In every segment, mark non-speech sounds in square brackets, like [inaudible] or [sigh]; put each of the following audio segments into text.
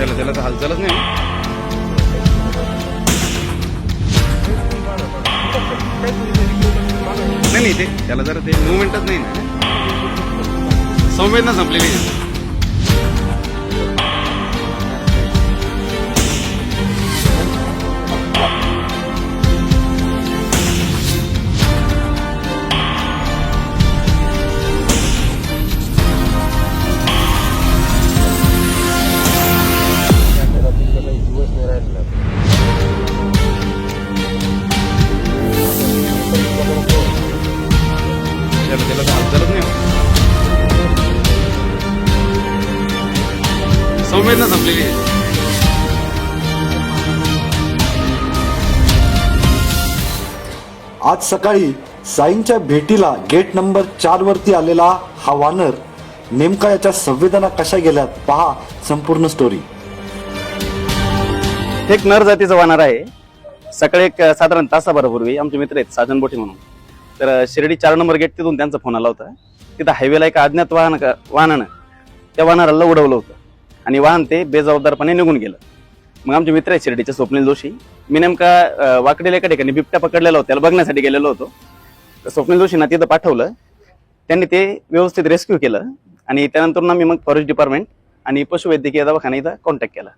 त्याला त्याला तर हालचालच नाही. नाही ते त्याला जरा ते मुवमेंटच नाही ना. संवेदना संपलेली आज सकाळी साईंच्या भेटीला गेट नंबर चार वरती आलेला हा वानर नेमका याच्या संवेदना कशा गेल्यात पहा संपूर्ण स्टोरी एक नर जातीचं वानर आहे. सकाळी एक साधारण तासाभरापूर्वी आमचे मित्र आहेत साजन बोटे म्हणून. तर शिर्डी चार नंबर गेट तिथून त्यांचा फोन आला होता. तिथं हायवेला एका अज्ञात वाहन वाहनानं त्या वाहनाला उडवलं होतं. आणि वाहन ते बेजबाबदारपणे निघून गेलं. मग आमचे मित्र आहेत शिर्डीचे स्वप्नील जोशी. मी नेमका वाकडेला एका ठिकाणी बिबट्या पकडलेला होता त्याला बघण्यासाठी गेलेलो होतो. तर स्वप्नील जोशींना तिथं पाठवलं. त्यांनी ते व्यवस्थित रेस्क्यू केलं आणि त्यानंतर ना मी मग फॉरेस्ट डिपार्टमेंट आणि पशुवैद्यकीय दवाखाना इथं कॉन्टॅक्ट केला.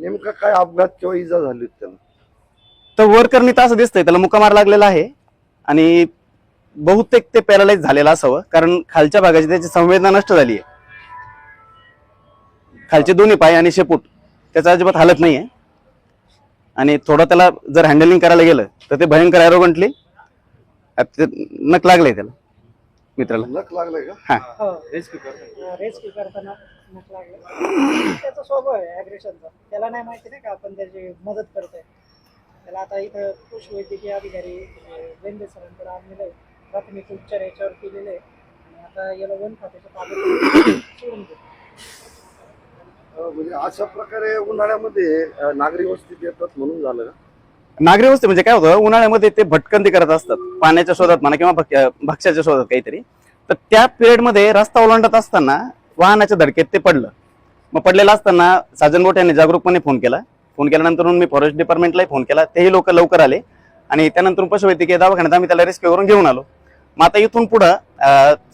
नेमका काय अपघात किंवा इजा झाली होती त्याला तर वरकरनी तर असं दिसतंय त्याला मुक्कामार लागलेला आहे आणि बहुतेक ते पॅरालाइज झालेलं असावं कारण खालच्या भागाची त्याची संवेदना नष्ट झाली आहे. खालचे दोन्ही पाय आणि शेपूट त्याचा अजिबात हालत नाहीये. आणि थोडं त्याला जर हँडलिंग करायला गेलं तर ते भयंकर ॲरोगंटली नक लागले त्याला मित्राला. नख लागलाय का? हा. रेस्क्यू करताना. नक लागलं [coughs] त्याचा स्वभाव आहे ॲग्रेशनचा त्याला नाही माहिती नाही का आपण त्याची मदत करतोय. त्याला आता इथं अधिकारी सरांकडे आणलेलं आहे. प्राथमिक उपचार याच्यावर केलेले आहे. आणि आता याला वन खात्याच्या ताब्यात [coughs] सोडून देऊ अं, म्हणजे अशा प्रकारे उन्हाळ्यामध्ये नागरी वस्तीत येतात म्हणून झालं का? नागरी वस्ती म्हणजे काय होतं उन्हाळ्यामध्ये ते भटकंती करत असतात. पाण्याच्या शोधात म्हणा किंवा भक्ष्याच्या शोधात काहीतरी. तर त्या पिरियडमध्ये रस्ता ओलांडत असताना वाहनाच्या धडकेत ते पडलं. मग पडलेलं असताना साजन बोट यांनी जागरूकपणे फोन केला. फोन केल्यानंतर मी फॉरेस्ट डिपार्टमेंटलाही फोन केला. तेही लोक लवकर आले. आणि त्यानंतर पशुवैद्यकीय दवाखान्यात आम्ही त्याला रेस्क्यू करून घेऊन आलो. मग आता इथून पुढं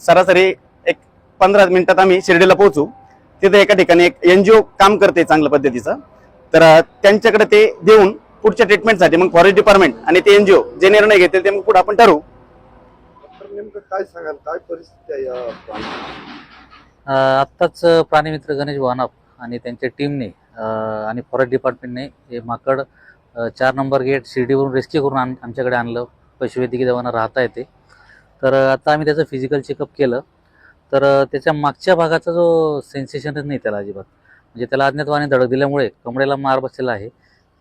सरासरी एक पंधरा मिनिटात आम्ही शिर्डीला पोहोचू. तिथे एका ठिकाणी एक एनजीओ काम करते चांगल्या पद्धतीचं. तर अं, त्यांच्याकडे ते देऊन पुढच्या ट्रीटमेंटसाठी मग फॉरेस्ट डिपार्टमेंट आणि ते एनजीओ जे निर्णय घेतील ते मग पुढे आपण ठरवू. तर नेमकं काय सांगाल? काय परिस्थिती आहे या प्राण्याची? अ, आत्ताच प्राणीमित्र गणेश वानाप आणि त्यांच्या टीमने अ, आणि फॉरेस्ट डिपार्टमेंटने हे माकड चार नंबर गेट शिर्डीवरून रेस्क्यू करून आम आमच्याकडे आणलं. पशुवैद्यकीय दवाना राहता येते. तर आता आम्ही त्याचं फिजिकल चेकअप केलं. तर त्याच्या मागच्या भागाचा जो सेन्सेशनच नाही त्याला अजिबात. म्हणजे त्याला अज्ञातवाने धडक दिल्यामुळे कमरेला मार बसलेला आहे.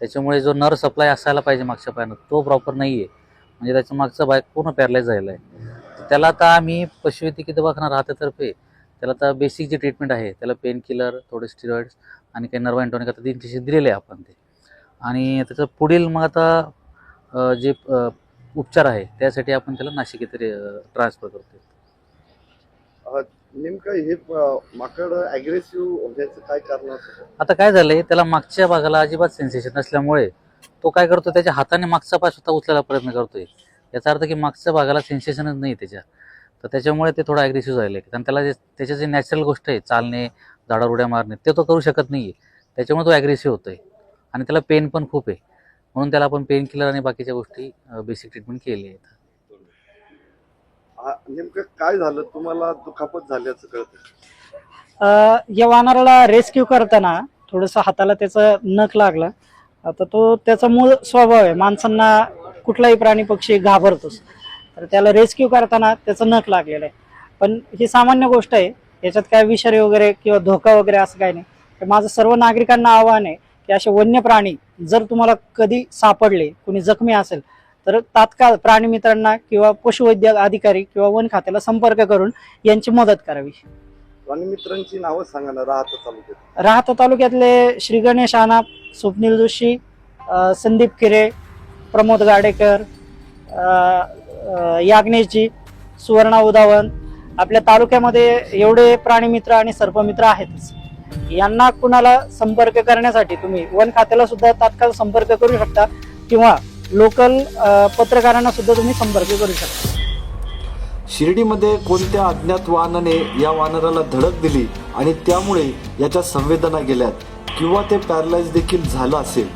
त्याच्यामुळे जो नर सप्लाय असायला पाहिजे मागच्या पायानं तो प्रॉपर नाही आहे म्हणजे त्याच्या मागचा बाईक पूर्ण पॅरलाइज झालेला आहे. त्याला आता आम्ही पशुवैद्यकीय दवाखाना राहतेतर्फे त्याला आता बेसिक जी ट्रीटमेंट आहे त्याला पेन किलर थोडे स्टिरॉइड्स आणि काही नर्वा टॉनिक आता तीन दिलेले आहे आपण ते. आणि त्याचं पुढील मग आता जे उपचार आहे त्यासाठी आपण त्याला नाशिक येथे ट्रान्सफर करतो नेमकं हे माकड अग्रेसिव्ह होण्याचं काय कारण आता काय झालंय त्याला मागच्या भागाला अजिबात सेन्सेशन नसल्यामुळे तो काय करतो त्याच्या हाताने मागचा पाय स्वतः उचलायला प्रयत्न करतोय. याचा अर्थ की मागच्या भागाला सेन्सेशनच नाही त्याच्या. तर त्याच्यामुळे ते थोडं ॲग्रेसिव्ह झाले कारण त्याला जे त्याच्या जे नॅचरल गोष्ट आहे चालणे झाडारुड्या मारणे ते तो करू शकत नाही आहे त्याच्यामुळे तो ॲग्रेसिव्ह आहे आणि त्याला पेन पण खूप आहे. म्हणून त्याला आपण पेन किलर आणि बाकीच्या गोष्टी बेसिक ट्रीटमेंट केली आहेत नेमकं काय झालं? तुम्हाला दुखापत झाल्याचं कळत या वानराला रेस्क्यू करताना थोडस हाताला त्याचं नख लागलं. आता तो त्याचा मूळ स्वभाव आहे. माणसांना कुठलाही प्राणी पक्षी घाबरतोच. तर त्याला रेस्क्यू करताना त्याचं नख लागलेलं आहे. पण ही सामान्य गोष्ट आहे. याच्यात काय विषारी वगैरे किंवा धोका वगैरे असं काही नाही. तर माझं सर्व नागरिकांना आव्हान आहे की असे वन्य प्राणी जर तुम्हाला कधी सापडले कुणी जखमी असेल तर तात्काळ प्राणी मित्रांना किंवा पशुवैद्य अधिकारी किंवा वन खात्याला संपर्क करून यांची मदत करावी. प्राणी मित्रांची नावं सांगा ना राहतं तालुक्यात. राहता तालुक्यातले श्री गणेश आनाप स्वप्नील जोशी संदीप खिरे प्रमोद गाडेकर याज्ञेशजी सुवर्णा उदावन आपल्या तालुक्यामध्ये एवढे प्राणीमित्र आणि सर्पमित्र आहेतच. यांना कुणाला संपर्क करण्यासाठी तुम्ही वन खात्याला सुद्धा तात्काळ संपर्क करू शकता किंवा लोकल पत्रकारांना सुद्धा तुम्ही संपर्क करू शकता. शिर्डीमध्ये कोणत्या अज्ञात वाहनाने या वानराला धडक दिली आणि त्यामुळे याच्या संवेदना गेल्यात किंवा ते पॅरलाइज देखील झालं असेल?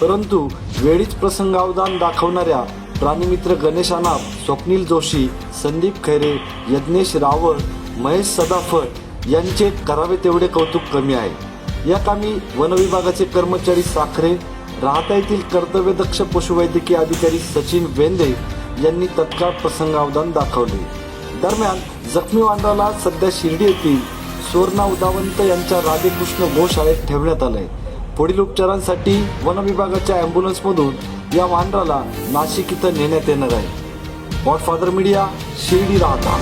परंतु वेळीच प्रसंगावधान दाखवणाऱ्या प्राणीमित्र गणेश अनाप स्वप्नील जोशी संदीप खैरे यज्ञेश रावळ महेश सदाफळ यांचे करावे तेवढे कौतुक कमी आहे. या कामी वनविभागाचे कर्मचारी साखरे राहता येथील कर्तव्यदक्ष पशुवैद्यकीय अधिकारी सचिन वेंदे यांनी तत्काळ प्रसंगावधान दाखवले. दरम्यान जखमी वानराला सध्या शिर्डी येथील सुवर्णा उदावंत यांच्या राधेकृष्ण गोशाळेत ठेवण्यात आलंय. पुढील उपचारांसाठी वन विभागाच्या अँब्युलन्समधून या वानराला नाशिक इथं नेण्यात येणार आहे. गॉडफादर मीडिया शिर्डी राहता.